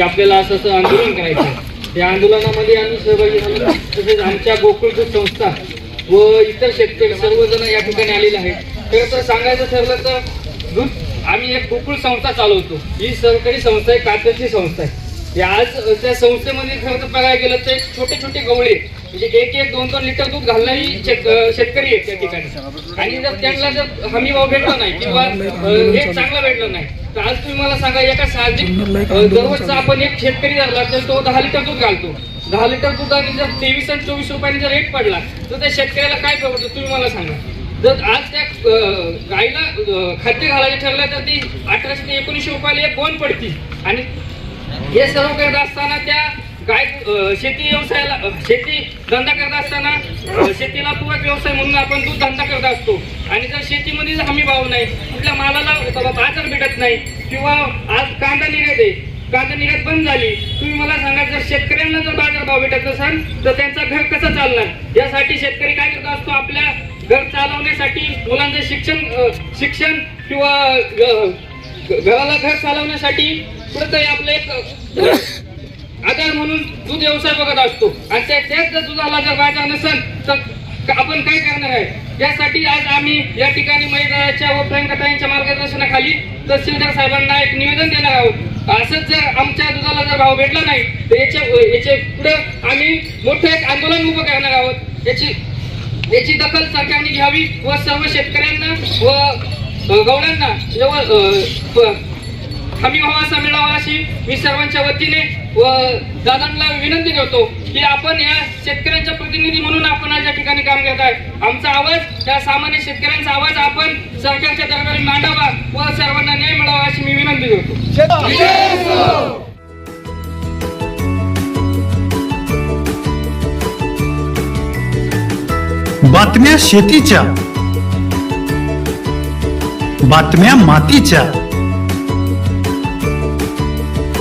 की आपल्याला असं असं आंदोलन करायचं आहे. या आंदोलनामध्ये आम्ही सहभागी झालो. तसेच आमच्या गोकुळ संस्था व इतर शेतकरी सर्वजण या ठिकाणी आलेले आहेत. खरं तर सांगायचं ठरलं तर दूध आम्ही एक गोकुळ संस्था चालवतो. ही सरकारी संस्था आहे कातरची संस्था आहे. आज त्या संस्थेमध्ये खरं तर बघायला गेलं तर छोटे छोटे गवळे म्हणजे एक एक दोन दोन लिटर दूध घालणारी शेतकरी आहेत त्या ठिकाणी. आणि जर त्यांना जर हमी भाव भेटला नाही किंवा हे चांगला भेटला नाही तर आज तुम्ही मला सांगा एका साहजिक दररोजचा आपण एक शेतकरी झाला तर तो दहा लिटर दूध घालतो. दहा लिटर दूध आणि जर तेवीस आणि चोवीस रुपयांनी जर रेट पडला तर त्या शेतकऱ्याला काय परवडतं तुम्ही मला सांगा. जर आज त्या गायीला खाद्य घालायचं ठरलं तर ती अठराशे ते एकोणीसशे रुपयाला एक बोन पडती. आणि हे सर्व करत असताना त्या गाय शेती व्यवसायाला शेती धंदा करत असताना शेतीला पूरक व्यवसाय म्हणून आपण दूध धंदा करत असतो. आणि जर शेतीमध्ये जर हमी भाव नाही कुठल्या मालाला बाजार भेटत नाही किंवा आज कांदा निघत आहे कांदा निर्यात बंद झाली तुम्ही मला सांगा जर शेतकऱ्यांना जर बाजार भाव भेटत असाल तर त्यांचा घर कसं चालणार? यासाठी शेतकरी काय करत असतो आपल्या घर चालवण्यासाठी मुलांचं शिक्षण शिक्षण किंवा घराला घर चालवण्यासाठी कुठेतरी आपलं एक आधार म्हणून दूध व्यवसाय बघत असतो. आणि त्या त्याच जर दुधाला जर व्हायचा नसेल तर आपण काय करणार आहे? त्यासाठी आज आम्ही या ठिकाणी महिलाच्या व प्रियंकाताईंच्या मार्गदर्शनाखाली तहसीलदार साहेबांना एक निवेदन देणार आहोत. असंच जर आमच्या दुधाला जर भाव भेटला नाही तर याच्या याच्यापुढे आम्ही मोठं एक आंदोलन उभं करणार आहोत. याची याची दखल सरकारने घ्यावी व सर्व शेतकऱ्यांना व अ, गवळ्यांना हमी भाव असा मिळावा अशी मी सर्वांच्या वतीने व दादांना विनंती करतो की आपण या शेतकऱ्यांच्या प्रतिनिधी म्हणून आपण आज या ठिकाणी काम करत आहे. आमचा आवाज या सामान्य शेतकऱ्यांचा आवाज आपण सरकारच्या दरबारी मांडावा व सर्वांना न्याय मिळावा अशी मी विनंती करतो. बातम्या शेतीच्या बातम्या मातीच्या